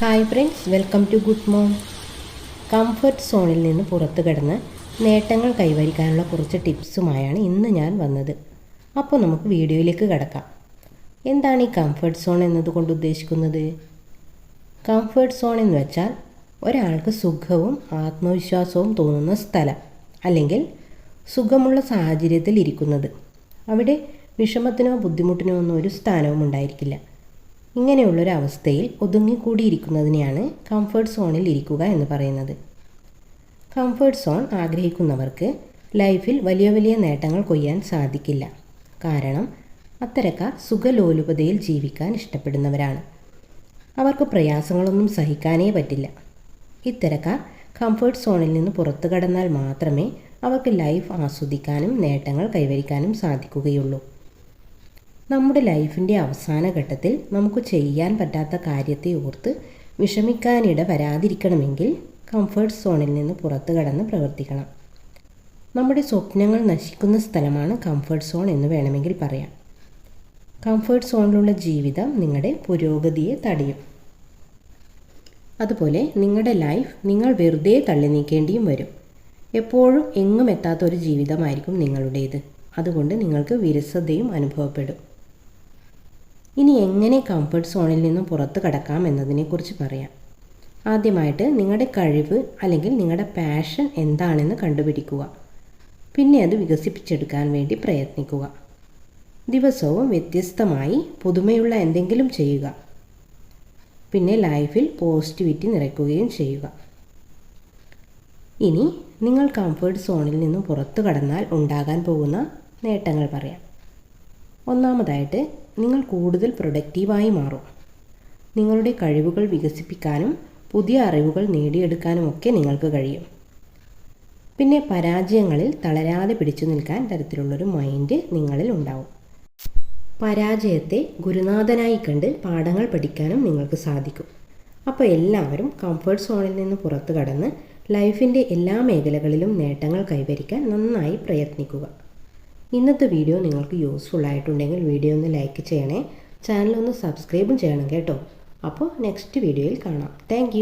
Hi friends welcome to good mom comfort സോണിൽ നിന്ന് പുറത്തു കിടന്ന് നേട്ടങ്ങൾ കൈവരിക്കാനുള്ള കുറച്ച് ടിപ്സുമായാണ് ഇന്ന് ഞാൻ വന്നത്. അപ്പോൾ നമുക്ക് വീഡിയോയിലേക്ക് കടക്കാം. എന്താണ് ഈ കംഫർട്ട് സോൺ എന്നതുകൊണ്ട് ഉദ്ദേശിക്കുന്നത്? കംഫർട്ട് സോൺ എന്ന് വെച്ചാൽ ഒരാൾക്ക് സുഖവും ആത്മവിശ്വാസവും തോന്നുന്ന സ്ഥലം അല്ലെങ്കിൽ സുഖമുള്ള സാഹചര്യത്തിൽ ഇരിക്കുന്നത്. അവിടെ വിഷമത്തിനോ ബുദ്ധിമുട്ടിനോ ഒന്നും ഒരു സ്ഥാനവും ഉണ്ടായിരിക്കില്ല. ഇങ്ങനെയുള്ളൊരവസ്ഥയിൽ ഒതുങ്ങിക്കൂടിയിരിക്കുന്നതിനെയാണ് കംഫർട്ട് സോണിൽ ഇരിക്കുക എന്ന് പറയുന്നത്. കംഫർട്ട് സോൺ ആഗ്രഹിക്കുന്നവർക്ക് ലൈഫിൽ വലിയ വലിയ നേട്ടങ്ങൾ കൊയ്യാൻ സാധിക്കില്ല. കാരണം അത്തരക്കാർ സുഖലോലുപതയിൽ ജീവിക്കാൻ ഇഷ്ടപ്പെടുന്നവരാണ്. അവർക്ക് പ്രയാസങ്ങളൊന്നും സഹിക്കാനേ പറ്റില്ല. ഇത്തരക്കാർ കംഫർട്ട് സോണിൽ നിന്ന് പുറത്തു കടന്നാൽ മാത്രമേ അവർക്ക് ലൈഫ് ആസ്വദിക്കാനും നേട്ടങ്ങൾ കൈവരിക്കാനും സാധിക്കുകയുള്ളൂ. നമ്മുടെ ലൈഫിന്റെ അവസാന ഘട്ടത്തിൽ നമുക്ക് ചെയ്യാൻ പറ്റാത്ത കാര്യത്തെ ഓർത്ത് വിഷമിക്കാനിട വരാതിരിക്കണമെങ്കിൽ കംഫർട്ട് സോണിൽ നിന്ന് പുറത്തു കടന്ന് പ്രവർത്തിക്കണം. നമ്മുടെ സ്വപ്നങ്ങൾ നശിക്കുന്ന സ്ഥലമാണ് കംഫർട്ട് സോൺ എന്ന് വേണമെങ്കിൽ പറയാം. കംഫർട്ട് സോണിലുള്ള ജീവിതം നിങ്ങളുടെ പുരോഗതിയെ തടയും. അതുപോലെ നിങ്ങളുടെ ലൈഫ് നിങ്ങൾ വെറുതെ തള്ളി നീക്കേണ്ടിയും വരും. എപ്പോഴും എങ്ങും എത്താത്ത ഒരു ജീവിതമായിരിക്കും നിങ്ങളുടേത്. അതുകൊണ്ട് നിങ്ങൾക്ക് വിരസതയും അനുഭവപ്പെടും. ഇനി എങ്ങനെ കംഫർട്ട് സോണിൽ നിന്നും പുറത്ത് കടക്കാം എന്നതിനെക്കുറിച്ച് പറയാം. ആദ്യമായിട്ട് നിങ്ങളുടെ കഴിവ് അല്ലെങ്കിൽ നിങ്ങളുടെ പാഷൻ എന്താണെന്ന് കണ്ടുപിടിക്കുക. പിന്നെ അത് വികസിപ്പിച്ചെടുക്കാൻ വേണ്ടി പ്രയത്നിക്കുക. ദിവസവും വ്യത്യസ്തമായി പുതുമയുള്ള എന്തെങ്കിലും ചെയ്യുക. പിന്നെ ലൈഫിൽ പോസിറ്റിവിറ്റി നിറയ്ക്കുകയും ചെയ്യുക. ഇനി നിങ്ങൾ കംഫർട്ട് സോണിൽ നിന്നും പുറത്തു കടന്നാൽ ഉണ്ടാകാൻ പോകുന്ന നേട്ടങ്ങൾ പറയാം. ഒന്നാമതായിട്ട് നിങ്ങൾ കൂടുതൽ പ്രൊഡക്റ്റീവായി മാറും. നിങ്ങളുടെ കഴിവുകൾ വികസിപ്പിക്കാനും പുതിയ അറിവുകൾ നേടിയെടുക്കാനും ഒക്കെ നിങ്ങൾക്ക് കഴിയും. പിന്നെ പരാജയങ്ങളിൽ തളരാതെ പിടിച്ചു നിൽക്കാൻ തരത്തിലുള്ളൊരു മൈൻഡ് നിങ്ങളിൽ ഉണ്ടാവും. പരാജയത്തെ ഗുരുനാഥനായി കണ്ട് പാഠങ്ങൾ പഠിക്കാനും നിങ്ങൾക്ക് സാധിക്കും. അപ്പോൾ എല്ലാവരും കംഫർട്ട് സോണിൽ നിന്ന് പുറത്തു കടന്ന് ലൈഫിന്റെ എല്ലാ മേഖലകളിലും നേട്ടങ്ങൾ കൈവരിക്കാൻ നന്നായി പ്രയത്നിക്കുക. ഇന്നത്തെ വീഡിയോ നിങ്ങൾക്ക് യൂസ്ഫുൾ ആയിട്ടുണ്ടെങ്കിൽ വീഡിയോ ഒന്ന് ലൈക്ക് ചെയ്യണേ. ചാനൽ ഒന്ന് സബ്സ്ക്രൈബും ചെയ്യണം കേട്ടോ. അപ്പോൾ നെക്സ്റ്റ് വീഡിയോയിൽ കാണാം. താങ്ക്